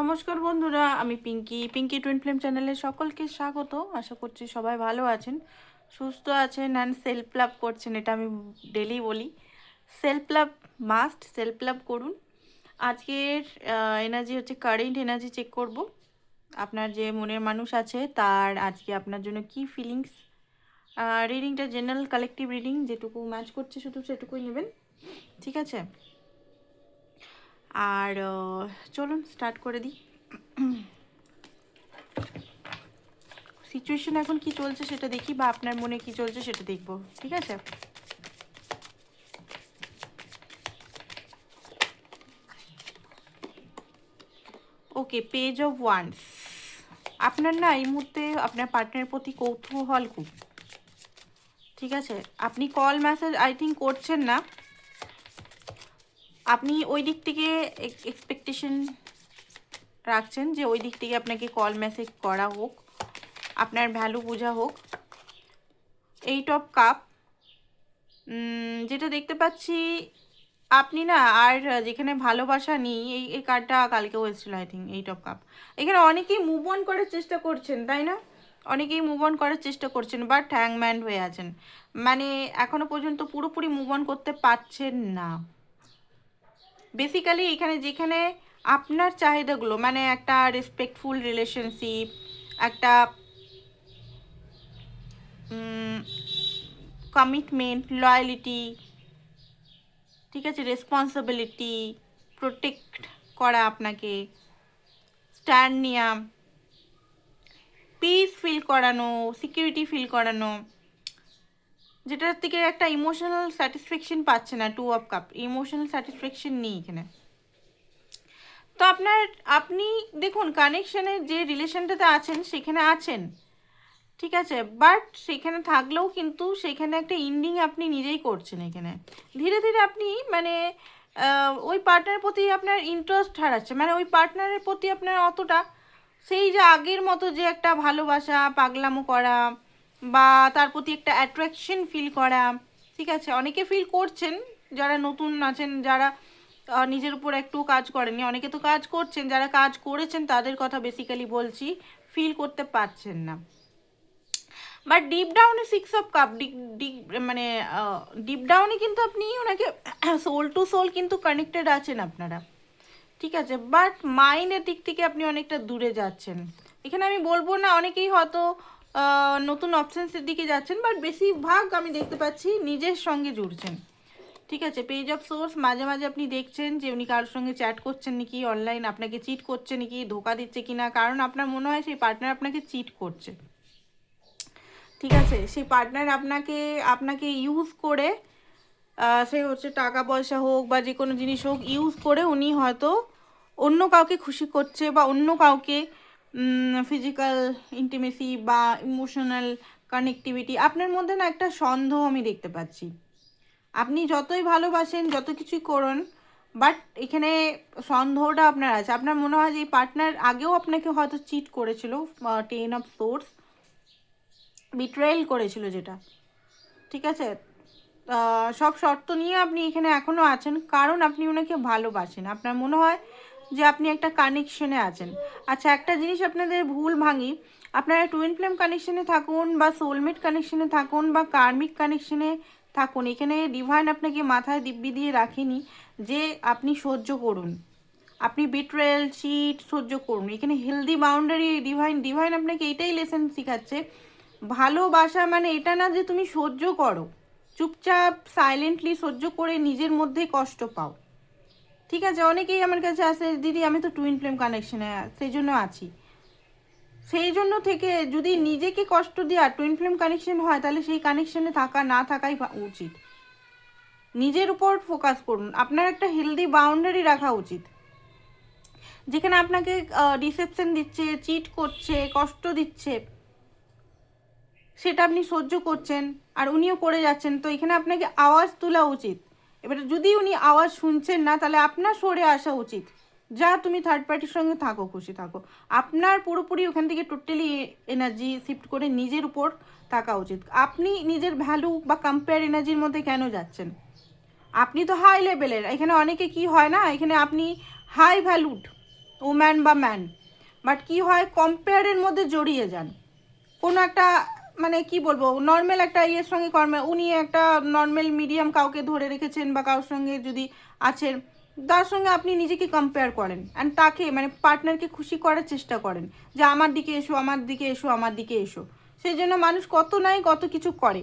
নমস্কার বন্ধুরা, আমি পিঙ্কি। পিঙ্কি টুইন ফিল্ম চ্যানেলে সকলকে স্বাগত। আশা করছি সবাই ভালো আছেন, সুস্থ আছেন অ্যান্ড সেলফ লাভ করছেন, এটা আমি ডেলি বলি। Self love must self love করুন। আজকের এনার্জি হচ্ছে কারেন্ট এনার্জি চেক করব। আপনার যে মনের মানুষ আছে, তার আজকে আপনার জন্য কি ফিলিংস রিডিংটা জেনারেল কালেকটিভ রিডিং যেটুকু ম্যাচ করছে, শুধু সেটুকুই নেবেন। ঠিক আছে? আর চলুন স্টার্ট করে দিই। সিচুয়েশন এখন কি চলছে সেটা দেখি বা আপনার মনে কি চলছে সেটা দেখব, ঠিক আছে? ওকে পেজ অফ ওয়ান্স আপনার না এই মুহূর্তে আপনার পার্টনারের প্রতি কৌতূহল খুব। ঠিক আছে? আপনি কল মেসেজ আই থিঙ্ক করছেন না। আপনি ওই দিক থেকে এক্সপেকটেশন রাখছেন যে ওই দিক থেকে আপনাকে কল মেসেজ করা হোক, আপনার ভ্যালু বোঝা হোক। এইট অফ কাপ যেটা দেখতে পাচ্ছি, আপনি না আর যেখানে ভালোবাসা নেই, এই এই কার্ডটা কালকেও এসেছিল I think eight of cup এখানে অনেকেই মুভ অন করার চেষ্টা করছেন, তাই না? অনেকেই মুভ অন করার চেষ্টা করছেন বাট হ্যাংম্যান্ড হয়ে আছেন। মানে এখনও পর্যন্ত পুরোপুরি মুভ অন করতে পারছেন না। বেসিক্যালি এখানে যেখানে আপনার চাহিদাগুলো মানে একটা রেসপেক্টফুল রিলেশনশিপ একটা কমিটমেন্ট লয়ালিটি ঠিক আছে রেসপন্সিবিলিটি প্রোটেক্ট করা আপনাকে স্ট্যান্ড নেওয়া পিস ফিল করানো সিকিউরিটি ফিল করানো। যেটার থেকে একটা ইমোশনাল স্যাটিসফ্যাকশন পাচ্ছে না two of cup emotional satisfaction নেই এখানে। তো আপনার, আপনি দেখুন কানেকশানে যে রিলেশনটাতে আছেন, সেখানে আছেন, ঠিক আছে? বাট সেখানে থাকলেও কিন্তু সেখানে একটা ইন্ডিং আপনি নিজেই করছেন এখানে। ধীরে ধীরে আপনি মানে ওই পার্টনারের প্রতি আপনার ইন্টারেস্ট হারাচ্ছে। মানে ওই পার্টনারের প্রতি আপনার অতটা, সেই যে আগের মতো যে একটা ভালোবাসা, পাগলামো করা বা তার প্রতি একটা অ্যাট্রাকশন ফিল করা, ঠিক আছে? অনেকে ফিল করছেন, যারা নতুন আছেন, যারা নিজের উপর একটু কাজ করেনি অনেকে তো কাজ করছেন, যারা কাজ করেছেন, তাদের কথা বেসিক্যালি বলছি ফিল করতে পারছেন না। বাট ডিপ ডাউনে সিক্স অফ কাপ মানে ডিপ ডাউনে কিন্তু আপনি ওনাকে সোল টু সোল কিন্তু কানেক্টেড আছেন আপনারা, ঠিক আছে? বাট মাইন্ডের দিক থেকে আপনি অনেকটা দূরে যাচ্ছেন। এখানে আমি বলব না, অনেকেই হয়তো নতুন অপশানসের দিকে যাচ্ছেন বাট বেশিরভাগ আমি দেখতে পাচ্ছি নিজের সঙ্গে জুড়ছেন। ঠিক আছে পেজ অফ সোর্স মাঝে মাঝে আপনি দেখছেন যে উনি কারোর সঙ্গে চ্যাট করছেন নাকি অনলাইন আপনাকে চিট করছে নাকি, ধোকা দিচ্ছে কি না কারণ আপনার মনে হয় সেই পার্টনার আপনাকে চিট করছে। ঠিক আছে, সেই পার্টনার আপনাকে আপনাকে ইউজ করে সে হচ্ছে টাকা পয়সা হোক বা যে কোনো জিনিস হোক ইউজ করে উনি হয়তো অন্য কাউকে খুশি করছে বা অন্য কাউকে ফিজিক্যাল ইন্টিমেসি বা ইমোশনাল কানেক্টিভিটি আপনার মধ্যে না একটা সন্দেহ আমি দেখতে পাচ্ছি। আপনি যতই ভালোবাসেন, যত কিছুই করুন বাট এখানে সন্দেহটা আপনার আছে। আপনার মনে হয় যে এই পার্টনার আগেও আপনাকে হয়তো চিট করেছিল টেন অফ সোর্স বিট্রেল করেছিল যেটা। ঠিক আছে? সব শর্ত নিয়ে আপনি এখানে এখনও আছেন, কারণ আপনি ওনাকে ভালোবাসেন। আপনার মনে হয় যে আপনি একটা কানেকশনে আছেন। আচ্ছা একটা জিনিস আপনাদের ভুল ভাঙি। আপনারা টুইন ফ্লেম কানেকশনে থাকুন বা সোলমেট কানেকশনে থাকুন বা কার্মিক কানেকশনে থাকুন, এখানে ডিভাইন আপনাকে মাথায় দিব্যি দিয়ে রাখেনি যে আপনি সহ্য করুন। আপনি বিট্রেল চিট সহ্য করুন। এখানে হেলদি বাউন্ডারি ডিভাইন ডিভাইন আপনাকে এটাই লেসন শেখাচ্ছে। ভালোবাসা মানে এটা না যে তুমি সহ্য করো। চুপচাপ সাইলেন্টলি সহ্য করে নিজের মধ্যে কষ্ট পাও। ঠিক আছে, অনেকেই আমার কাছে আসে দিদি, আমি তো টুইন ফ্লেম কানেকশনে সেই জন্য আছি। সেই জন্য থেকে যদি নিজেকে কষ্ট দেওয়া টুইন ফ্লেম কানেকশন হয়, তাহলে সেই কানেকশনে থাকা, না থাকাই উচিত। নিজের উপর ফোকাস করুন। আপনার একটা হেলদি বাউন্ডারি রাখা উচিত। যেখানে আপনাকে ডিসেপশন দিচ্ছে চিট করছে, কষ্ট দিচ্ছে, সেটা আপনি সহ্য করছেন, আর উনিও করে যাচ্ছেন। তো এখানে আপনাকে আওয়াজ তোলা উচিত। এবারে যদি উনি আওয়াজ শুনছেন না, তাহলে আপনার সরে আসা উচিত। যা তুমি থার্ড পার্টির সঙ্গে থাকো, খুশি থাকো। আপনার পুরোপুরি ওখান থেকে টোটালি এনার্জি শিফট করে নিজের উপর থাকা উচিত। আপনি নিজের ভ্যালু বা কম্পেয়ার এনার্জির মধ্যে কেন যাচ্ছেন? আপনি তো হাই লেভেলের এখানে অনেকে কি হয় না, এখানে আপনি হাই ভ্যালুড উম্যান বা ম্যান বাট কি হয় কম্পেয়ারের মধ্যে জড়িয়ে যান। কোনো একটা মানে কি বলব নর্মাল একটা ইয়ের সঙ্গে কর্মে, উনি একটা নর্মাল মিডিয়াম কাউকে ধরে রেখেছেন বা কারোর সঙ্গে যদি আছেন, তার সঙ্গে আপনি নিজেকে কম্পেয়ার করেন অ্যান্ড তাকে মানে পার্টনারকে খুশি করার চেষ্টা করেন যে আমার দিকে এসো, আমার দিকে এসো, আমার দিকে এসো। সেই জন্য মানুষ কত নাই কত কিছু করে।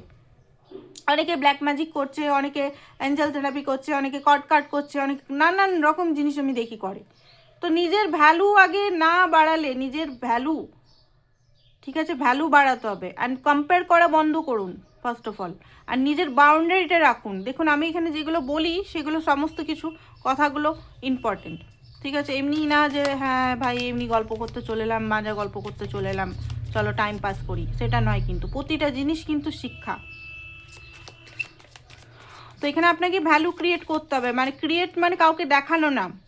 অনেকে ব্ল্যাক ম্যাজিক করছে, অনেকে অ্যাঞ্জেল থেরাপি করছে, অনেকে কট কাট করছে, অনেক নানান রকম জিনিস আমি দেখি করে। তো নিজের ভ্যালু আগে না বাড়ালে, নিজের ভ্যালু ঠিক আছে? ভ্যালু বাড়াতে হবে। অ্যান্ড কম্পেয়ার করা বন্ধ করুন ফার্স্ট অফ অল আর নিজের বাউন্ডারিটা রাখুন। দেখুন, আমি এখানে যেগুলো বলি, সেগুলো সমস্ত কিছু, কথাগুলো ইম্পর্টেন্ট ঠিক আছে? এমনি না যে হ্যাঁ ভাই, এমনি গল্প করতে চলে এলাম, মাজা গল্প করতে চলে এলাম, চলো টাইম পাস করি। সেটা নয় কিন্তু, প্রতিটা জিনিস কিন্তু শিক্ষা। তো এখানে আপনাকে ভ্যালু ক্রিয়েট করতে হবে। মানে ক্রিয়েট মানে কাউকে দেখানো না।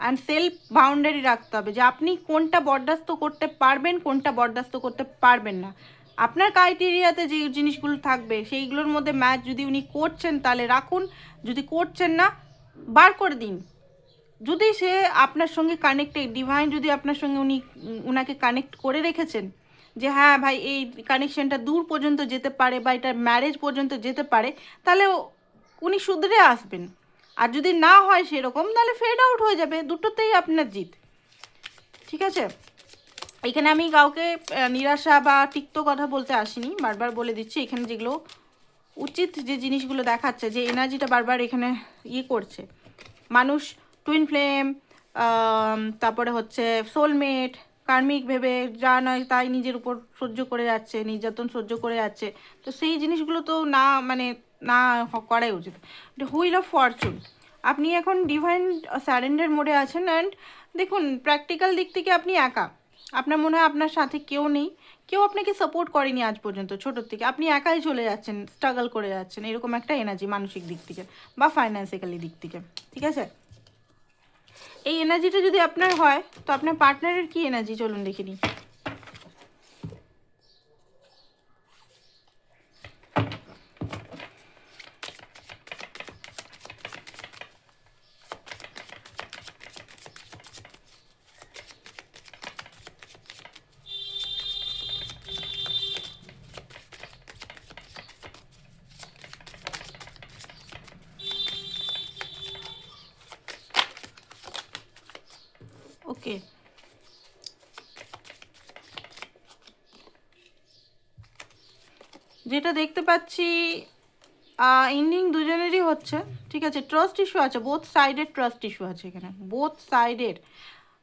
অ্যান্ড সেলফ বাউন্ডারি রাখতে হবে যে আপনি কোনটা বরদাস্ত করতে পারবেন, কোনটা বরদাস্ত করতে পারবেন না। আপনার ক্রাইটেরিয়াতে যে জিনিসগুলো থাকবে, সেইগুলোর মধ্যে ম্যাচ যদি উনি করছেন, তাহলে রাখুন। যদি করছেন না, বার করে দিন। যদি সে আপনার সঙ্গে কানেক্টেড ডিভাইন যদি আপনার সঙ্গে উনি ওনাকে কানেক্ট করে রেখেছেন, যে হ্যাঁ ভাই, এই কানেকশনটা দূর পর্যন্ত যেতে পারে বা এটা ম্যারেজ পর্যন্ত যেতে পারে, তাহলে উনি শুধরে আসবেন। আর যদি না হয় সেরকম, তাহলে ফেড আউট হয়ে যাবে। দুটোতেই আপনার জিত। ঠিক আছে? এখানে আমি কাউকে নিরাশা বা তিক্ত কথা বলতে আসিনি। বারবার বলে দিচ্ছি, এখানে যেগুলো উচিত যে জিনিসগুলো দেখাচ্ছে, যে এনার্জিটা বারবার এখানে ইয়ে করছে। মানুষ টুইন ফ্লেম তারপরে হচ্ছে সোলমেট কার্মিক ভেবে যা নয় তাই নিজের উপর সহ্য করে যাচ্ছে, নির্যাতন সহ্য করে যাচ্ছে। তো সেই জিনিসগুলো তো না মানে না করাই উচিত। হুইল অফ ফরচুন আপনি এখন ডিভাইন স্যারেন্ডার মোডে আছেন অ্যান্ড দেখুন প্র্যাকটিক্যাল দিক থেকে আপনি একা। আপনার মনে হয় আপনার সাথে কেউ নেই। কেউ আপনাকে সাপোর্ট করেনি আজ পর্যন্ত, ছোটোর থেকে। আপনি একাই চলে যাচ্ছেন স্ট্রাগল করে যাচ্ছেন, এরকম একটা এনার্জি মানসিক দিক থেকে বা ফাইন্যান্সিক্যালি দিক থেকে। ঠিক আছে? এই এনার্জিটা যদি আপনার হয়, তো আপনার পার্টনারের কি এনার্জি চলুন দেখে নিই ওকে যেটা দেখতে পাচ্ছি ইন্ডিং দুজনেরই হচ্ছে, ঠিক আছে? ট্রাস্ট ইস্যু আছে বোথ সাইডের ট্রাস্ট ইস্যু আছে এখানে। বোথ সাইডের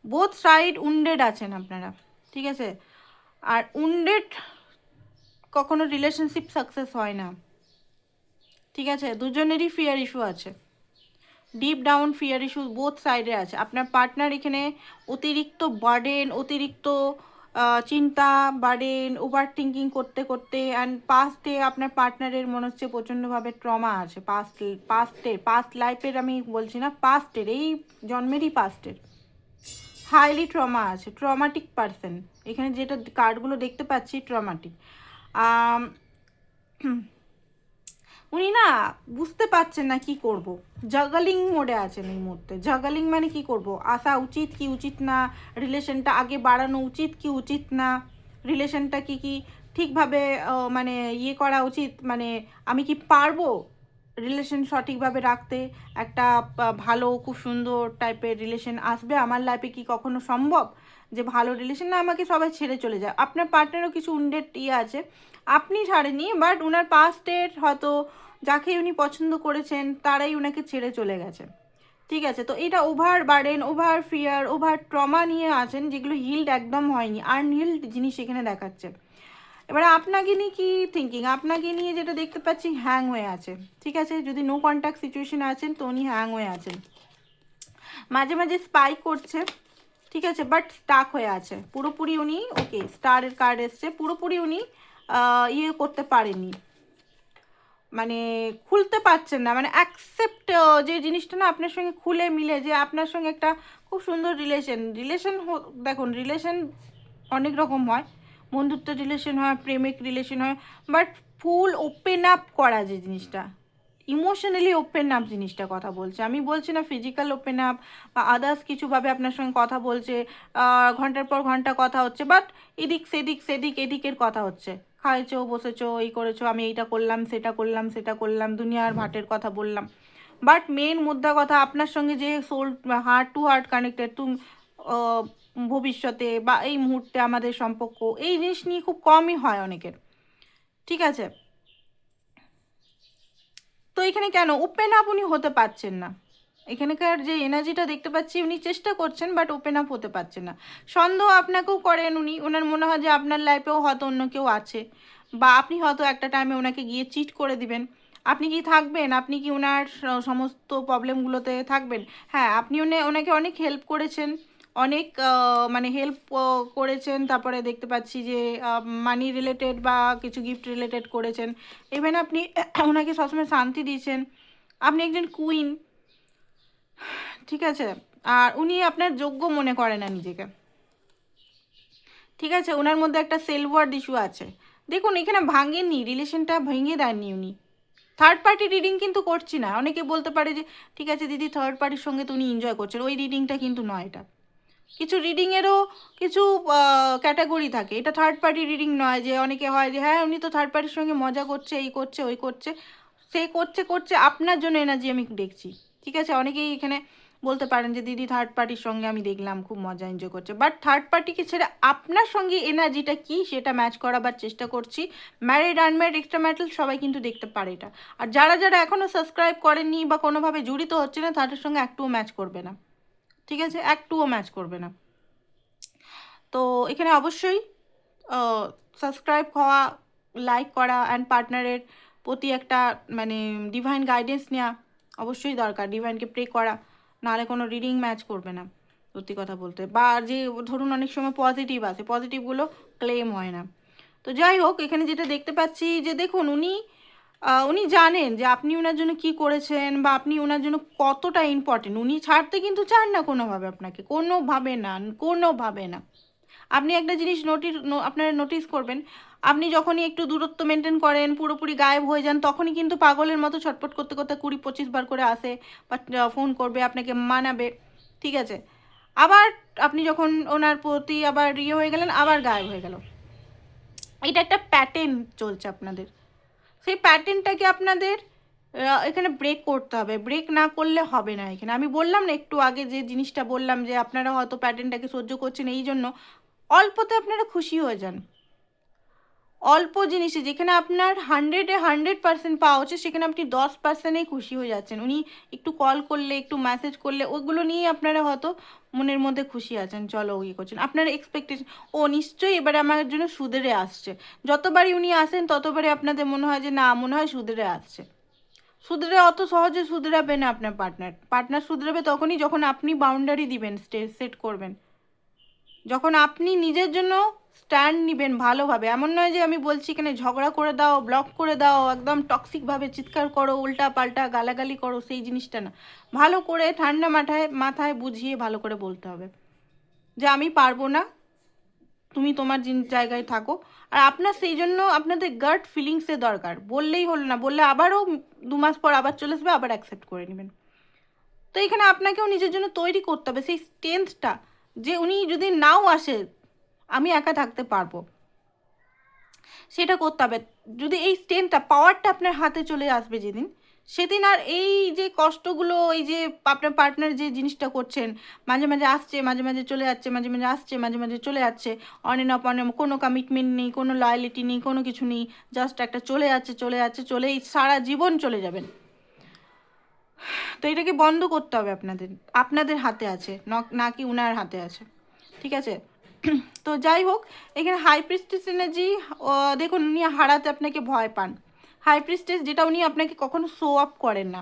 বোথ সাইড উন্ডেড আছেন আপনারা, ঠিক আছে? আর উন্ডেড কখনো রিলেশনশিপ সাকসেস হয় না, ঠিক আছে? দুজনেরই ফিয়ার ইস্যু আছে। Deep down fear issue both সাইডে আছে। আপনার পার্টনার এখানে অতিরিক্ত বার্ডেন অতিরিক্ত চিন্তা বার্ডেন ওভার থিঙ্কিং করতে করতে অ্যান্ড পাস্টে আপনার পার্টনারের মনে হচ্ছে প্রচণ্ডভাবে ট্রমা আছে। পাস্ট পাস্টের পাস্ট লাইফের আমি বলছি না পাস্টের এই জন্মেরই পাস্টের হাইলি ট্রমা আছে ট্রমাটিক পার্সন এখানে যেটা কার্ডগুলো দেখতে পাচ্ছি ট্রমাটিক উনি না বুঝতে পারছেন না কি করব। জাগালিং মোডে আছেন এই মুহূর্তে। জাগালিং মানে কি করব? আসা উচিত কি উচিত না? রিলেশনটা আগে বাড়ানো উচিত কি উচিত না? রিলেশনটা কি কি ঠিকভাবে মানে ইয়ে করা উচিত? মানে আমি কি পারব? রিলেশন সঠিকভাবে রাখতে একটা ভালো, খুব সুন্দর টাইপের রিলেশন আসবে। আমার লাইফে কি কখনো সম্ভব? যে ভালো রিলেশন না, আমাকে সবাই ছেড়ে চলে যায়। আপনার পার্টনারও কিছু উন্ডেড ইয়ে আছে। আপনি ছাড়েনি বাট ওনার পাস্টের হয়তো যাকে উনি পছন্দ করেছেন, তারাই ওনাকে ছেড়ে চলে গেছে। ঠিক আছে, তো এটা over burden over fear over trauma নিয়ে আছেন, যেগুলো হিল্ড একদম হয়নি। আনহিল্ড জিনিস এখানে দেখাচ্ছে। এবারে আপনাকে নিয়ে কি থিঙ্কিং আপনাকে নিয়ে যেটা দেখতে পাচ্ছি হ্যাং হয়ে আছে, ঠিক আছে? যদি নো কন্ট্যাক্ট সিচুয়েশন আছেন তো উনি হ্যাং হয়ে আছেন। মাঝে মাঝে স্পাই করছে, ঠিক আছে? বাট স্টাক হয়ে আছে। পুরোপুরি উনি ওকে স্টারের কার্ড এসছে। পুরোপুরি উনি ইয়ে করতে পারেননি। মানে খুলতে পারছেন না। মানে অ্যাকসেপ্ট যে জিনিসটা না আপনার সঙ্গে খুলে মিলে, যে আপনার সঙ্গে একটা খুব সুন্দর রিলেশন রিলেশন দেখুন রিলেশন অনেক রকম হয়। বন্ধুত্ব রিলেশন হয়, প্রেমিক রিলেশন হয় বাট ফুল ওপেন আপ করা যে জিনিসটা। ইমোশনালি ওপেন আপ জিনিসটা কথা বলছে। আমি বলছি না ফিজিক্যাল ওপেন আপ বা আদার্স কিছুভাবে আপনার সঙ্গে কথা বলছে ঘণ্টার পর ঘণ্টা কথা হচ্ছে বাট এদিক সেদিক সেদিক এদিকের কথা হচ্ছে। খাইছো, বসেছো, এই করেছ, আমি এইটা করলাম, সেটা করলাম সেটা করলাম, দুনিয়ার ভাটের কথা বললাম। বাট মেন মুদ্রা কথা, আপনার সঙ্গে যে soul heart to heart connected তুমি ভবিষ্যতে বা এই মুহূর্তে আমাদের সম্পর্ক, এই জিনিস নিয়ে খুব কমই হয় অনেকের। ঠিক আছে? তো এখানে কেন? ওপেন আপ উনি হতে পারছেন না। এখানকার যে এনার্জিটা দেখতে পাচ্ছি উনি চেষ্টা করছেন, বাট ওপেন আপ হতে পারছেন না। সন্দেহ আপনাকেও করেন উনি। ওনার মনে হয় যে আপনার লাইফেও হয়তো অন্য কেউ আছে। বা আপনি হয়তো একটা টাইমে ওনাকে গিয়ে চিট করে দিবেন। আপনি কি থাকবেন? আপনি কি ওনার সমস্ত প্রবলেমগুলোতে থাকবেন? হ্যাঁ আপনি ওনে- ওনাকে অনেক হেল্প করেছেন। অনেক মানে হেল্প করেছেন। তারপরে দেখতে পাচ্ছি যে মানি রিলেটেড বা কিছু গিফট রিলেটেড করেছেন। ইভেন আপনি ওনাকে সবসময় শান্তি দিয়েছেন আপনি একজন কুইন ঠিক আছে? আর উনি আপনার যোগ্য মনে করে না নিজেকে। ঠিক আছে? ওনার মধ্যে একটা সেলওয়ার্ড ইস্যু আছে। দেখুন, এখানে ভাঙেননি রিলেশনটা ভেঙে দেননি উনি। থার্ড পার্টি রিডিং কিন্তু করছি না। অনেকে বলতে পারে যে, ঠিক আছে, দিদি থার্ড পার্টির সঙ্গে তো উনি এনজয় করছেন। ওই রিডিংটা কিন্তু নয় এটা। কিছু রিডিংয়েরও কিছু ক্যাটাগরি থাকে। এটা থার্ড পার্টি রিডিং নয় যে অনেকে হয় যে হ্যাঁ উনি তো থার্ড পার্টির সঙ্গে মজা করছে, এই করছে, ওই করছে। সে করছে করছে, আপনার জন্য এনার্জি আমি দেখছি। ঠিক আছে? অনেকেই এখানে বলতে পারেন যে, দিদি থার্ড পার্টির সঙ্গে আমি দেখলাম, খুব মজা এনজয় করছে। বাট থার্ড পার্টিকে ছেড়ে আপনার সঙ্গে এনার্জিটা কি, সেটা ম্যাচ করাবার চেষ্টা করছি। ম্যারিড আনম্যারিড এক্সট্রা ম্যারিটাল সবাই কিন্তু দেখতে পারে এটা। আর যারা যারা এখনও সাবস্ক্রাইব করেননি বা কোনোভাবে জড়িত হচ্ছে না, তাদের সঙ্গে একটুও ম্যাচ করবে না। ঠিক আছে? একটুও ম্যাচ করবে না। তো এখানে অবশ্যই সাবস্ক্রাইব হওয়া লাইক করা অ্যান্ড পার্টনারের প্রতি একটা মানে ডিভাইন গাইডেন্স নেওয়া অবশ্যই দরকার। ডিভাইনকে প্রে করা, নাহলে কোনো রিডিং ম্যাচ করবে না, সত্যি কথা বলতে। বা যে, ধরুন অনেক সময় পজিটিভ আছে পজিটিভগুলো ক্লেম হয় না। তো যাই হোক, এখানে যেটা দেখতে পাচ্ছি যে, দেখুন উনি উনি জানেন যে আপনি ওনার জন্য কি করেছেন বা আপনি ওনার জন্য কতটা ইম্পর্টেন্ট উনি ছাড়তে কিন্তু চান না কোনোভাবে আপনাকে, কোনোভাবে না কোনোভাবে না। আপনি একটা জিনিস নোটিস আপনারা নোটিস করবেন, আপনি যখনই একটু দূরত্ব মেনটেন করেন, পুরোপুরি গায়েব হয়ে যান, তখনই কিন্তু পাগলের মতো ছটপট করতে করতে কুড়ি পঁচিশ বার করে আসে বা ফোন করবে, আপনাকে মানাবে, ঠিক আছে? আবার আপনি যখন ওনার প্রতি আবার ইয়ে হয়ে গেলেন, আবার গায়েব হয়ে গেল। এটা একটা প্যাটার্ন চলছে আপনাদের। সেই প্যাটার্নটাকে আপনাদের? এখানে ব্রেক করতে হবে। ব্রেক না করলে হবে না এখানে। আমি বললাম না, একটু আগে যে জিনিসটা বললাম যে আপনারা হয়তো প্যাটার্নটাকে সহ্য করছেন এই জন্য, অল্পতে আপনারা খুশি হয়ে যান। অল্প জিনিসে, যেখানে আপনার হান্ড্রেডে হান্ড্রেড পার্সেন্ট পাওয়া উচিত সেখানে আপনি দশ পার্সেন্টেই খুশি হয়ে যাচ্ছেন। উনি একটু কল করলে, একটু মেসেজ করলে, ওগুলো নিয়েই আপনারা হয়তো মনের মধ্যে খুশি আছেন। চলো ইয়ে করছেন। আপনার এক্সপেকটেশন ও নিশ্চয়ই এবারে আমার জন্য সুদেরে আসছে। যতবারই উনি আসেন, ততবারই আপনাদের মনে হয় যে, না, মনে হয় সুদেরে আসছে। সুধরে, অত সহজে সুধরাবে না আপনার পার্টনার পার্টনার সুধরাবে তখনই যখন আপনি বাউন্ডারি দিবেন সেট করবেন। যখন আপনি নিজের জন্য স্ট্যান্ড নিবেন ভালোভাবে। এমন নয় যে আমি বলছি এখানে ঝগড়া করে দাও ব্লক করে দাও, একদম টক্সিকভাবে চিৎকার করো উল্টা পাল্টা গালাগালি করো, সেই জিনিসটা না। ভালো করে ঠান্ডা মাথায় মাথায় বুঝিয়ে ভালো করে বলতে হবে। যে আমি পারব না, তুমি তোমার জায়গায় থাকো। আর আপনার সেই জন্য আপনাদের গার্ড ফিলিংসের দরকার। বললেই হলো না, বললে আবারও দু মাস পর আবার চলে আসবে, আবার অ্যাকসেপ্ট করে নেবেন। তো এখানে আপনাকেও নিজের জন্য তৈরি করতে হবে। সেই স্ট্রেংথটা যে উনি যদি নাও আসে আমি একা থাকতে পারব। সেটা করতে হবে। যদি এই স্ট্রেংথটা পাওয়ারটা আপনার হাতে চলে আসবে যেদিন, সেদিন আর এই যে কষ্টগুলো, এই যে আপনার পার্টনার যে জিনিসটা করছেন, মাঝে মাঝে আসছে, মাঝে মাঝে চলে যাচ্ছে, মাঝে মাঝে আসছে, মাঝে মাঝে চলে যাচ্ছে অন এন্ড অফ অন কোনো কমিটমেন্ট নেই, কোনো লয়ালিটি নেই, কোনো কিছু নেই জাস্ট একটা চলে যাচ্ছে চলে যাচ্ছে, চলেই সারা জীবন চলে যাবেন। তো এটাকে বন্ধ করতে হবে আপনাদের আপনাদের হাতে আছে, ন- নাকি উনার হাতে আছে, ঠিক আছে? তো যাই হোক, এখানে হাই প্রিস্টেস এনার্জি দেখুন, উনি হারাতে আপনাকে ভয় পান। হাই প্রিস্টেস যেটা উনি আপনাকে কখনো শো আপ করেন না।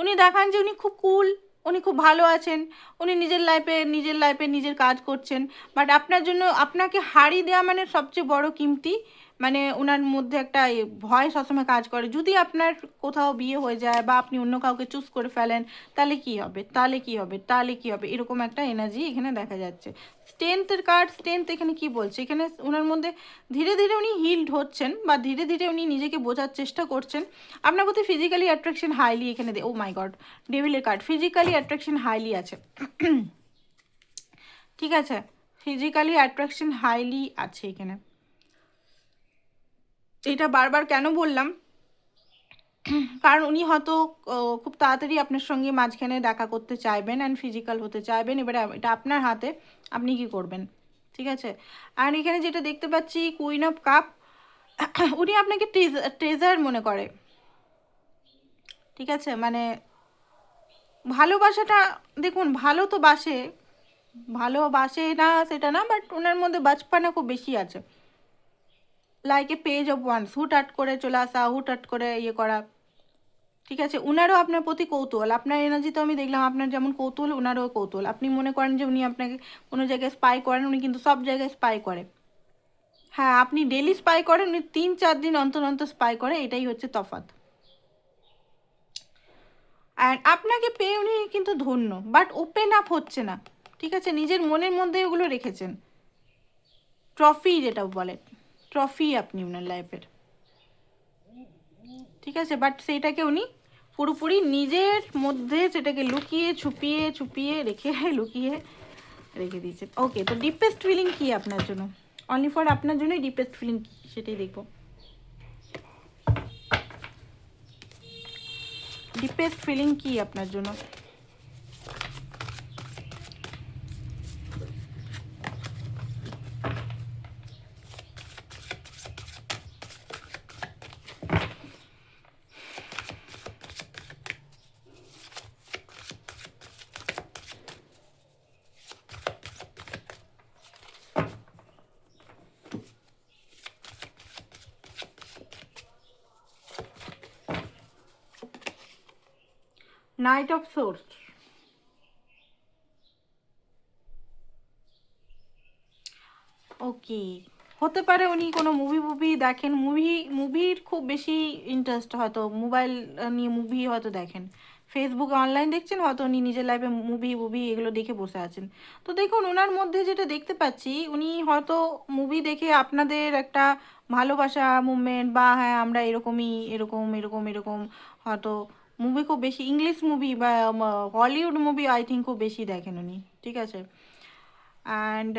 উনি দেখান যে উনি খুব কুল উনি খুব ভালো আছেন, উনি নিজের লাইফে নিজের লাইফে নিজের কাজ করছেন। বাট আপনার জন্য, আপনাকে হারিয়ে দেওয়া মানে সবচেয়ে বড় কিমতি মানে ওনার মধ্যে একটা ভয় সবসময় কাজ করে। যদি আপনার কোথাও বিয়ে হয়ে যায় বা আপনি অন্য কাউকে চুজ করে ফেলেন, তাহলে কি হবে? তাহলে কি হবে? তাহলে কি হবে? এরকম একটা এনার্জি এখানে দেখা যাচ্ছে। স্ট্রেংথের কার্ড স্ট্রেংথ এখানে কি বলছে? এখানে ওনার মধ্যে ধীরে ধীরে উনি হিল্ড হচ্ছেন বা ধীরে ধীরে উনি নিজেকে বোঝার চেষ্টা করছেন। আপনার প্রতি ফিজিক্যালি অ্যাট্রাকশন হাইলি এখানে ও মাই গড ডেভিলের কার্ড ফিজিক্যালি অ্যাট্রাকশন হাইলি আছে। ঠিক আছে? ফিজিক্যালি অ্যাট্রাকশন হাইলি আছে এখানে। এটা বারবার কেন বললাম? কারণ উনি হয়তো খুব তাড়াতাড়ি আপনার সঙ্গে মাঝখানে দেখা করতে চাইবেন অ্যান্ড ফিজিক্যাল হতে চাইবেন। এবারে এটা আপনার হাতে, আপনি কি করবেন? ঠিক আছে? আর এখানে যেটা দেখতে পাচ্ছি কুইন অফ কাপ উনি আপনাকে ট্রেজার মনে করে। ঠিক আছে? মানে ভালোবাসাটা, দেখুন, ভালো তো বাসে ভালোবাসে না সেটা না বাট ওনার মধ্যে বাচপানা খুব বেশি আছে। Like a page of wands হুটহাট করে চলে আসা হুট হুটহাট করে ইয়ে করা। ঠিক আছে? উনারও আপনার প্রতি কৌতূহল। আপনার এনার্জি তো আমি দেখলাম, আপনার যেমন কৌতূহল, উনারও কৌতূহল। আপনি মনে করেন যে উনি আপনাকে কোনো জায়গায় স্পাই করেন, উনি কিন্তু সব জায়গায় স্পাই করে। হ্যাঁ আপনি ডেলি স্পাই করেন, উনি তিন চার দিন অন্তর অন্তর স্পাই করে, এটাই হচ্ছে তফাৎ। অ্যান্ড আপনাকে পেয়ে উনি কিন্তু ধন্য বাট ওপেন আপ হচ্ছে না। ঠিক আছে? নিজের মনের মধ্যে ওগুলো রেখেছেন। ট্রফি যেটা বলে। ট্রফি আপনি ওনার লাইফের ঠিক আছে বাট সেইটাকে উনি পুরোপুরি নিজের মধ্যে সেটাকে লুকিয়ে, ছুপিয়ে ছুপিয়ে রেখে লুকিয়ে রেখে দিয়েছে। ওকে তো ডিপেস্ট ফিলিং কি আপনার জন্য? অনলি ফর আপনার জন্যই ডিপেস্ট ফিলিং কি? সেটাই দেখব। ডিপেস্ট ফিলিং কি আপনার জন্য? নাইট অফ সোর্স ওকে হতে পারে উনি কোনো মুভি মুভি দেখেন। মুভি মুভির খুব বেশি ইন্টারেস্ট হয়তো। মোবাইল নিয়ে মুভি হয়তো দেখেন। ফেসবুকে অনলাইন দেখছেন, হয়তো উনি নিজের লাইফে মুভি মুভি এগুলো দেখে বসে আছেন। তো দেখুন ওনার মধ্যে যেটা দেখতে পাচ্ছি, উনি হয়তো মুভি দেখে আপনাদের একটা ভালোবাসা মুভমেন্ট বা হ্যাঁ আমরা এরকমই, এরকম এরকম এরকম হয়তো মুভি খুব বেশি ইংলিশ মুভি বা হলিউড মুভি আই থিঙ্ক খুব বেশি দেখেন উনি, ঠিক আছে? And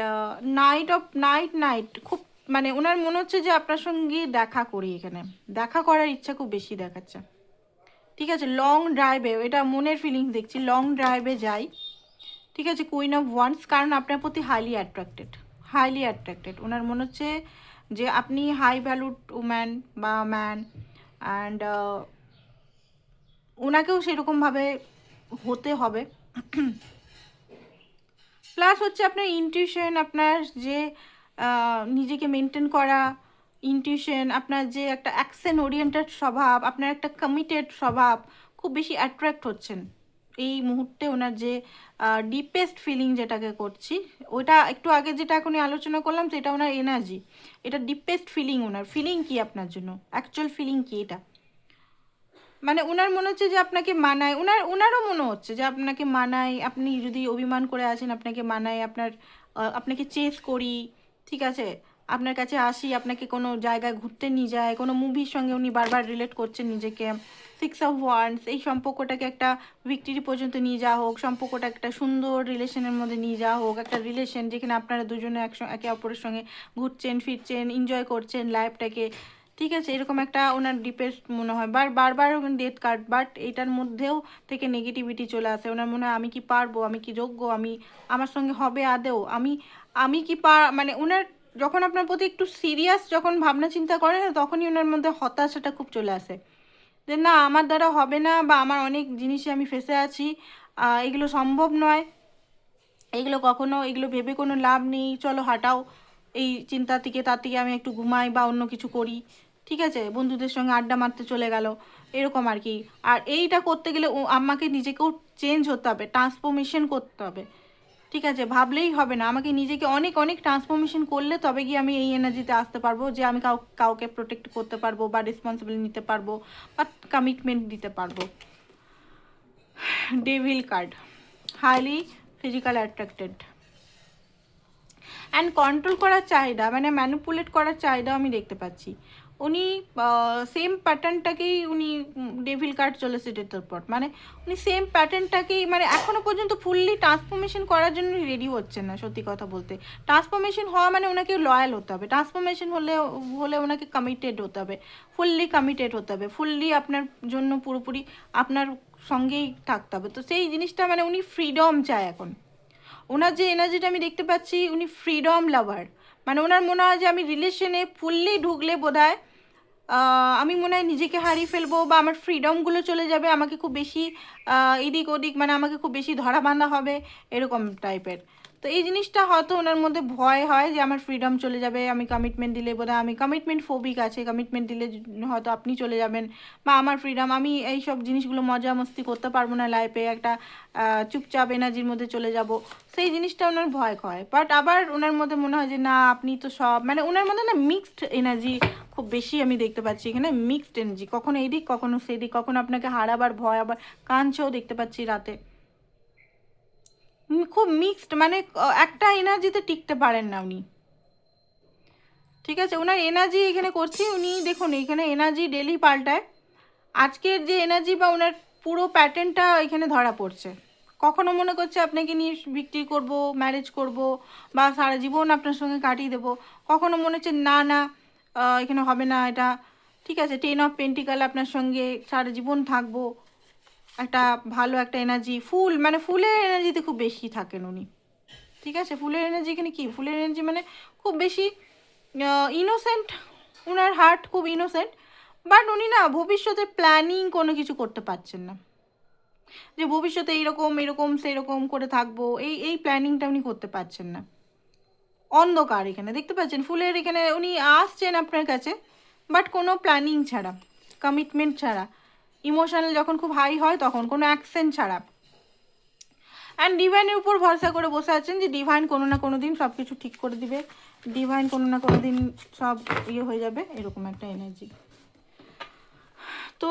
knight of knight knight খুব মানে ওনার মনে হচ্ছে যে আপনার সঙ্গে দেখা করি এখানে। দেখা করার ইচ্ছা খুব বেশি দেখাচ্ছে। ঠিক আছে? লং ড্রাইভে এটা মনের ফিলিংস দেখছি লং ড্রাইভে যাই। ঠিক আছে? কুইন অফ ওয়ান্স কারণ আপনার প্রতি হাইলি অ্যাট্রাক্টেড হাইলি অ্যাট্রাক্টেড ওনার মনে হচ্ছে যে আপনি হাই ভ্যালুড উম্যান বা ম্যান অ্যান্ড ওনাকেও সেরকমভাবে হতে হবে। প্লাস হচ্ছে আপনার ইনটিউশন আপনার যে নিজেকে মেনটেন করা ইনটিউশন আপনার যে একটা অ্যাকশন ওরিয়েন্টেড স্বভাব, আপনার একটা কমিটেড স্বভাব খুব বেশি অ্যাট্রাক্ট হচ্ছেন। এই মুহূর্তে ওনার যে ডিপেস্ট ফিলিং যেটাকে করছি, ওটা একটু আগে যেটা এখন আলোচনা করলাম, সেটা ওনার এনার্জি এটা ডিপেস্ট ফিলিং ওনার। ফিলিং কি আপনার জন্য? অ্যাকচুয়াল ফিলিং কি এটা? মানে ওনার মনে হচ্ছে যে আপনাকে মানায়। ওনার ওনারও মনে হচ্ছে যে আপনাকে মানায়। আপনি যদি অভিমান করে আছেন, আপনাকে মানায়, আপনার আপনাকে চেস করি, ঠিক আছে? আপনার কাছে আসি, আপনাকে কোনো জায়গায় ঘুরতে নিয়ে যায়, কোনো মুভির সঙ্গে উনি বারবার রিলেট করছেন নিজেকে। সিক্স অফ ওয়ান্স এই সম্পর্কটাকে একটা ভিক্টরি পর্যন্ত নিয়ে যাওয়া হোক, সম্পর্কটা একটা সুন্দর রিলেশনের মধ্যে নিয়ে যাওয়া হোক, একটা রিলেশন যেখানে আপনারা দুজনে একসঙ্গে, একে অপরের সঙ্গে ঘুরছেন, ফিরছেন এনজয় করছেন লাইফটাকে ঠিক আছে, এরকম একটা ওনার ডিপেস্ট মনে হয়। বার, বারবার ডেথ কার্ড বাট এটার মধ্যেও থেকে নেগেটিভিটি চলে আসে। ওনার মনে হয়, আমি কি পারব? আমি কি যোগ্য? আমি, আমার সঙ্গে হবে আদেও আমি আমি কি পার মানে ওনার যখন আপনার প্রতি একটু সিরিয়াস যখন ভাবনা চিন্তা করে না তখনই ওনার মধ্যে হতাশাটা খুব চলে আসে। যে না, আমার দ্বারা হবে না বা আমার অনেক জিনিসে আমি ফেসে আছি এগুলো সম্ভব নয়। এগুলো কখনো, এগুলো ভেবে কোনো লাভ নেই। চলো, হাঁটাও। এই চিন্তা থেকে, তার থেকে আমি একটু ঘুমাই বা অন্য কিছু করি। ঠিক আছে? বন্ধুদের সঙ্গে আড্ডা মারতে চলে গেল। এরকম আর কি। আর এইটা করতে গেলে ও, আমাকে নিজেকেও চেঞ্জ হতে হবে ট্রান্সফরমেশন করতে হবে। ঠিক আছে? ভাবলেই হবে না। আমাকে নিজেকে অনেক অনেক ট্রান্সফরমেশন করলে তবে গিয়ে আমি এই এনার্জিতে আসতে পারব যে আমি কাউ, কাউকে প্রোটেক্ট করতে পারব বা রেসপন্সিবল নিতে পারব বা কমিটমেন্ট দিতে পারব। Devil card highly physical attracted and control করার চাহিদা মানে ম্যানিপুলেট করার চাহিদাও আমি দেখতে পাচ্ছি। উনি সেম প্যাটার্নটাকেই উনি ডেভিল কার্ড চলেছে ডেটের পর। মানে উনি সেম প্যাটার্নটাকেই মানে এখনও পর্যন্ত ফুললি ট্রান্সফরমেশন করার জন্য রেডি হচ্ছেন না সত্যি কথা বলতে। ট্রান্সফরমেশন হওয়া মানে ওনাকে লয়াল হতে হবে। ট্রান্সফরমেশন হলে হলে ওনাকে কমিটেড হতে হবে। ফুললি কমিটেড হতে হবে। ফুললি আপনার জন্য পুরোপুরি আপনার সঙ্গেই থাকতে হবে। তো সেই জিনিসটা মানে উনি ফ্রিডম চায় এখন। ওনার যে এনার্জিটা আমি দেখতে পাচ্ছি উনি ফ্রিডম লাভার মানে ওনার মনে হয় যে আমি রিলেশনে ফুললি ঢুকলে বোধহয় আহ, আমি মনে হয় নিজেকে হারিয়ে ফেলব বা আমার ফ্রিডমগুলো চলে যাবে, আমাকে খুব বেশি এদিক ওদিক মানে আমাকে খুব বেশি ধরা বাঁধা হবে, এরকম টাইপের তো এই জিনিসটা হয়তো ওনার মধ্যে ভয় হয় যে আমার ফ্রিডম চলে যাবে, আমি কমিটমেন্ট দিলে বোধহয়, আমি কমিটমেন্ট ফোবিক আছে কমিটমেন্ট দিলে হয়তো আপনি চলে যাবেন বা আমার ফ্রিডম আমি এই সব জিনিসগুলো মজা মস্তি করতে পারব না লাইফে একটা চুপচাপ এনার্জির মধ্যে চলে যাব। সেই জিনিসটা ওনার ভয় হয়। বাট আবার ওনার মধ্যে মনে হয় যে, না, আপনি তো সব মানে ওনার মধ্যে না মিক্সড এনার্জি খুব বেশি আমি দেখতে পাচ্ছি। এখানে মিক্সড এনার্জি কখনো এদিক, কখনো সেদিক, কখনো আপনাকে হারাবার, ভয়, আবার কাঁদছেও দেখতে পাচ্ছি রাতে। খুব মিক্সড মানে একটা এনার্জিতে টিকতে পারেন না উনি। ঠিক আছে? ওনার এনার্জি এখানে করছি, উনি দেখুন, এখানে এনার্জি ডেলি পাল্টায়। আজকের যে এনার্জি বা ওনার পুরো প্যাটার্নটা এখানে ধরা পড়ছে। কখনো মনে করছে আপনাকে নিয়ে বিক্রি করব ম্যারেজ করব, বা সারা জীবন আপনার সঙ্গে কাটিয়ে দেবো। কখনো মনে হচ্ছে, না না এখানে হবে না এটা। ঠিক আছে? টেন অফ পেন্টিকাল আপনার সঙ্গে সারা জীবন থাকব। একটা ভালো একটা এনার্জি ফুল মানে ফুলের এনার্জিতে খুব বেশি থাকেন উনি। ঠিক আছে? ফুলের এনার্জি এখানে কি? ফুলের এনার্জি মানে খুব বেশি ইনোসেন্ট ওনার হার্ট খুব ইনোসেন্ট বাট উনি না ভবিষ্যতে প্ল্যানিং কোনো কিছু করতে পারছেন না। যে ভবিষ্যতে এইরকম এরকম সেরকম করে থাকব, এই এই প্ল্যানিংটা উনি করতে পারছেন না। অন্ধকার এখানে, দেখতে পাচ্ছেন? ফুলের এখানে উনি আসছেন আপনার কাছে বাট কোনো প্ল্যানিং ছাড়া কমিটমেন্ট ছাড়া। ইমোশনাল যখন খুব হাই হয়, তখন কোনো অ্যাকশন ছাড়া। অ্যান্ড ডিভাইনের উপর ভরসা করে বসে আছেন যে ডিভাইন কোনো না কোনো দিন সব কিছু ঠিক করে দিবে। ডিভাইন কোনো না কোনো দিন সব ইয়ে হয়ে যাবে, এরকম একটা এনার্জি তো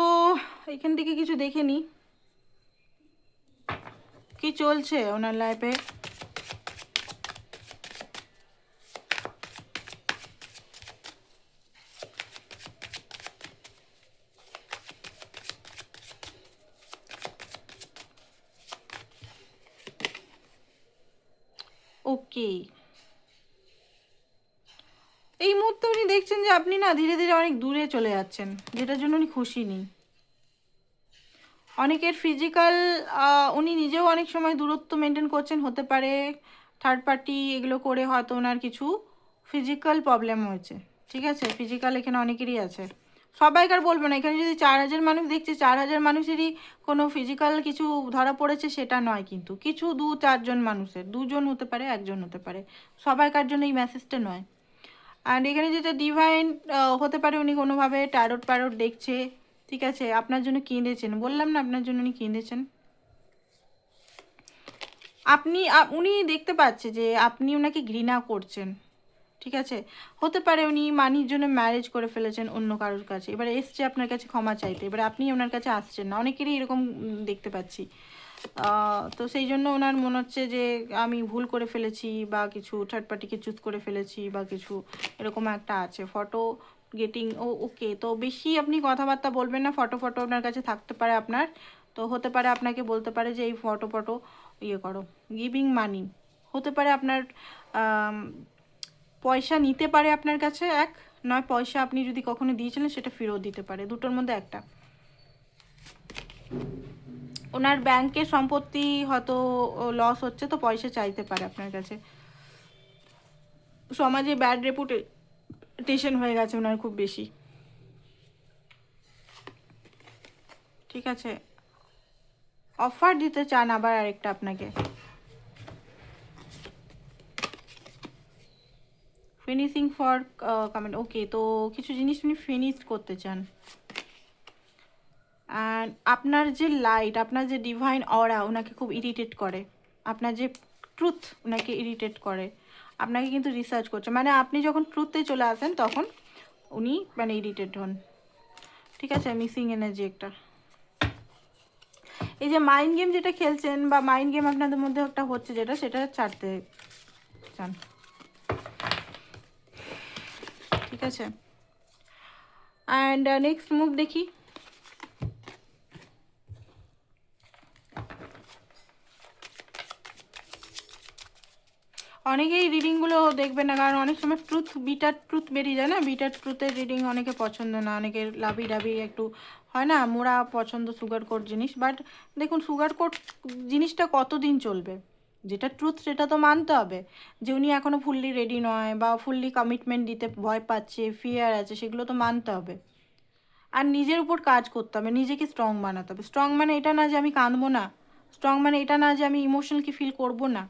এখান থেকে কিছু দেখে নিই কি চলছে ওনার লাইফে ওকে এই মুহূর্তে উনি দেখছেন যে আপনি না ধীরে ধীরে অনেক দূরে চলে যাচ্ছেন, যেটার জন্য উনি খুশি নেই। অনেকের ফিজিক্যাল উনি নিজেও অনেক সময় দূরত্ব মেনটেন করছেন, হতে পারে থার্ড পার্টি এগুলো করে হয়তো ওনার কিছু ফিজিক্যাল প্রবলেম হয়েছে। ঠিক আছে? ফিজিক্যাল এখানে অনেকেরই আছে। সবাইকার বলব না। এখানে যদি চার হাজার মানুষ দেখছে, চার হাজার মানুষেরই কোনো ফিজিক্যাল কিছু ধরা পড়েছে, সেটা নয় কিন্তু। কিছু দু চারজন মানুষের, দুজন হতে পারে, একজন হতে পারে। সবাইকার জন্য এই মেসেজটা নয়। আর এখানে যেটা ডিভাইন হতে পারে উনি কোনোভাবে ট্যারোট প্যারোট দেখছে, ঠিক আছে? আপনার জন্য কিনেছেন বললাম না আপনার জন্য উনি কিনেছেন আপনি উনি দেখতে পাচ্ছে যে আপনি ওনাকে ঘৃণা করছেন। ঠিক আছে? হতে পারে উনি মানির জন্য ম্যারেজ করে ফেলেছেন অন্য কারোর কাছে। এবার এসছে আপনার কাছে ক্ষমা চাইতে। এবার আপনি ওনার কাছে আসছেন না। অনেকেরই এরকম দেখতে পাচ্ছি। তো সেই জন্য ওনার মনে হচ্ছে যে, আমি ভুল করে ফেলেছি বা কিছু থার্ড পার্টিকে চুজ করে ফেলেছি বা কিছু এরকম একটা আছে। ফটো গেটিং ও ওকে তো বেশি আপনি কথাবার্তা বলবেন না। ফটো ফটো ওনার কাছে থাকতে পারে আপনার। তো হতে পারে আপনাকে বলতে পারে যে, এই ফটো ফটো ইয়ে করো। গিভিং মানি হতে পারে আপনার পয়সা নিতে পারে আপনার কাছে এক, নয়, পয়সা আপনি যদি কখনো দিয়েছিলেন সেটা ফেরত দিতে পারে। দুটোর মধ্যে একটা। ওনার ব্যাংকের সম্পত্তি হয়তো লস হচ্ছে, তো পয়সা চাইতে পারে আপনার কাছে। সমাজে ব্যাড রেপুটেশন হয়ে গেছে ওনার খুব বেশি। ঠিক আছে? অফার দিতে চান আবার আরেকটা আপনাকে। ফিনিশিং ফর কমেন্ট ওকে তো কিছু জিনিস উনি ফিনিশ করতে চান। অ্যান্ড আপনার যে লাইট আপনার যে ডিভাইন অরা ওনাকে খুব ইরিটেট করে। আপনার যে ট্রুথ ওনাকে ইরিটেট করে। আপনাকে কিন্তু রিসার্চ করছে। মানে আপনি যখন ট্রুথে চলে আসেন, তখন উনি মানে ইরিটেট হন। ঠিক আছে মিসিং এনার্জি একটা। এই যে মাইন্ড গেম যেটা খেলছেন বা মাইন্ড গেম আপনাদের মধ্যে একটা হচ্ছে যেটা, সেটা ছাড়তে চান। ঠিক আছে? অ্যান্ড নেক্সট মুভ দেখি। অনেকেই রিডিংগুলো দেখবে না, কারণ অনেক সময় ট্রুথ বিটার ট্রুথ বেরিয়ে যায় না? বিটার ট্রুথের রিডিং অনেকে পছন্দ না, অনেকের লাভি ডাবি একটু হয় না? মোড়া পছন্দ সুগার কোট জিনিস বাট দেখুন সুগার কোট জিনিসটা কতদিন চলবে? যেটা ট্রুথ সেটা তো মানতে হবে। যে উনি এখনও ফুললি রেডি নয় বা ফুললি কমিটমেন্ট দিতে ভয় পাচ্ছে ফিয়ার আছে, সেগুলো তো মানতে হবে। আর নিজের উপর কাজ করতে হবে, নিজেকে স্ট্রং বানাতে হবে। স্ট্রং মানে এটা না যে আমি কাঁদবো না স্ট্রং মানে এটা না যে আমি ইমোশনালকে ফিল করব না।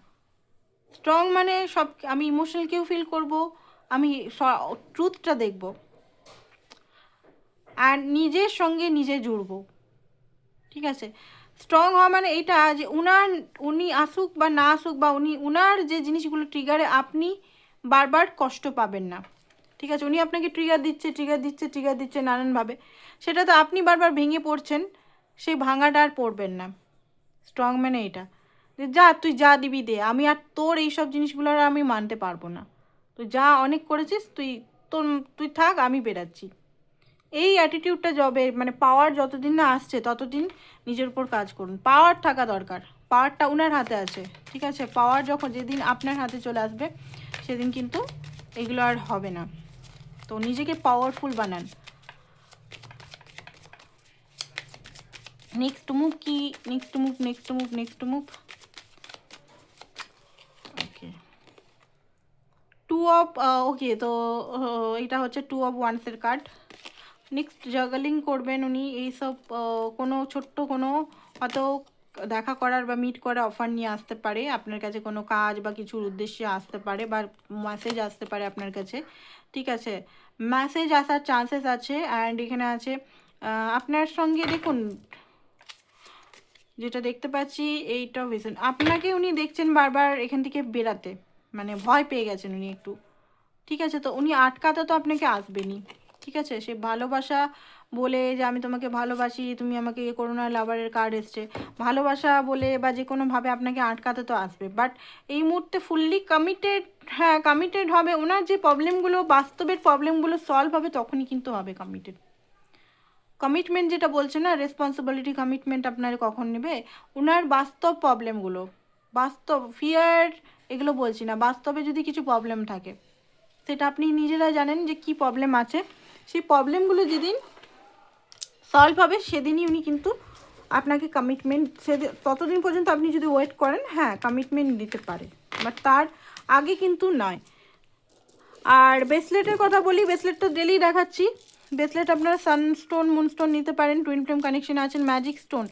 স্ট্রং মানে সব, আমি ইমোশনালকেও ফিল করব, আমি ট্রুথটা দেখব। আর নিজের সঙ্গে নিজে জুড়ব। ঠিক আছে? স্ট্রং হওয়া মানে এইটা যে উনার, উনি আসুক বা না আসুক বা উনি, উনার যে জিনিসগুলো ট্রিগারে আপনি বারবার কষ্ট পাবেন না। ঠিক আছে, উনি আপনাকে ট্রিগার দিচ্ছে ট্রিগার দিচ্ছে ট্রিগার দিচ্ছে নানানভাবে। সেটা তো আপনি বারবার ভেঙে পড়ছেন, সেই ভাঙাটা আর পড়বেন না। স্ট্রং মানে এটা। যে যা, তুই যা দিবি দে। আমি আর তোর এইসব জিনিসগুলো আর আমি মানতে পারব না। তুই যা অনেক করেছিস, তুই তোর, তুই থাক, আমি বেরাচ্ছি। এই অ্যাটিটিউডটা যবে মানে পাওয়ার যতদিন না আসছে ততদিন নিজের উপর কাজ করুন। পাওয়ার থাকা দরকার। পাওয়ারটা উনার হাতে আছে ঠিক আছে? পাওয়ার যখন যেদিন আপনার হাতে চলে আসবে সেদিন কিন্তু এগুলো আর হবে না। তো নিজেকে পাওয়ারফুল বানান। নেক্সট মুভ কি? Next move next move next move okay two of okay তো আহ, এটা হচ্ছে টু অফ ওয়ান্সের কার্ড নেক্সট জাগলিং করবেন উনি এইসব কোনো ছোট্ট কোনো হয়তো দেখা করার বা মিট করার অফার নিয়ে আসতে পারে, আপনার কাছে কোনো কাজ বা কিছুর উদ্দেশ্যে আসতে পারে বা মেসেজ আসতে পারে আপনার কাছে, ঠিক আছে? মেসেজ আসার চান্সেস আছে অ্যান্ড এখানে আছে আপনার সঙ্গে দেখুন, যেটা দেখতে পাচ্ছি এইটা ভীষণ আপনাকে উনি দেখছেন বারবার এখান থেকে বেরাতে মানে ভয় পেয়ে গেছেন উনি একটু, ঠিক আছে? তো উনি আটকাতে তো আপনাকে আসবেনই। ঠিক আছে? সে ভালোবাসা বলে যে আমি তোমাকে ভালোবাসি, তুমি আমাকে ইয়ে করো না লাভারের কার্ড এসছে। ভালোবাসা বলে বা যে কোনোভাবে আপনাকে আটকাতে তো আসবে। বাট এই মুহূর্তে ফুললি কমিটেড হ্যাঁ কমিটেড হবে ওনার যে প্রবলেমগুলো বাস্তবের প্রবলেমগুলো সলভ হবে তখনই কিন্তু হবে কমিটেড কমিটমেন্ট যেটা বলছে না রেসপন্সিবিলিটি কমিটমেন্ট আপনার কখন নেবে? ওনার বাস্তব প্রবলেমগুলো বাস্তব ফিয়ার এগুলো বলছি না, বাস্তবে যদি কিছু প্রবলেম থাকে, সেটা আপনি নিজেরা জানেন যে কি প্রবলেম আছে। সেই প্রবলেমগুলো যেদিন সলভ হবে, সেদিনই উনি কিন্তু আপনাকে কমিটমেন্ট সেদিন ততদিন পর্যন্ত আপনি যদি ওয়েট করেন হ্যাঁ কমিটমেন্ট দিতে পারে। বাট তার আগে কিন্তু নয়। আর ব্রেসলেটের কথা বলি ব্রেসলেট তো ডেলি দেখাচ্ছি। ব্রেসলেট আপনারা সানস্টোন মুনস্টোন নিতে পারেন টুইন ফ্লেম কানেকশন আছেন ম্যাজিক স্টোন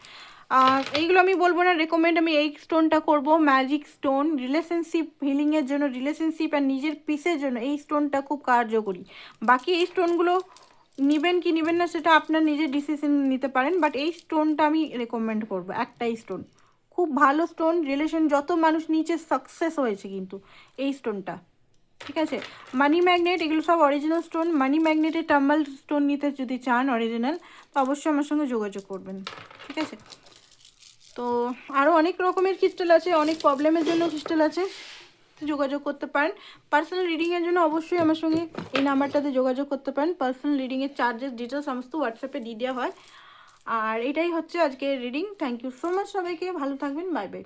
এইগুলো আমি বলব না রেকমেন্ড আমি এই স্টোনটা করব ম্যাজিক স্টোন রিলেশনশিপ হিলিংয়ের জন্য রিলেশনশিপ আর নিজের পিসের জন্য এই স্টোনটা খুব কার্যকরী। বাকি এই স্টোনগুলো নেবেন কি নেবেন না সেটা আপনার নিজের ডিসিশন নিতে পারেন বাট এই স্টোনটা আমি রেকমেন্ড করব, একটাই স্টোন খুব ভালো স্টোন রিলেশন যত মানুষ নিচে সাকসেস হয়েছে কিন্তু এই স্টোনটা ঠিক আছে? মানি ম্যাগনেট এগুলো সব অরিজিনাল স্টোন মানি ম্যাগনেটের টাম্বাল স্টোন নিতে যদি চান অরিজিনাল তো অবশ্যই আমার সঙ্গে যোগাযোগ করবেন। ঠিক আছে? তো আরও অনেক রকমের ক্রিস্টাল আছে, অনেক প্রবলেমের জন্য ক্রিস্টাল আছে যোগাযোগ করতে পারেন। পার্সোনাল রিডিংয়ের জন্য অবশ্যই আমার সঙ্গে এই নাম্বারটাতে যোগাযোগ করতে পারেন। পার্সোনাল রিডিংয়ের চার্জেস ডিটেলস সমস্ত হোয়াটসঅ্যাপে দিয়ে দেওয়া হয়। আর এটাই হচ্ছে আজকের reading thank you so much সবাইকে। ভালো থাকবেন। Bye bye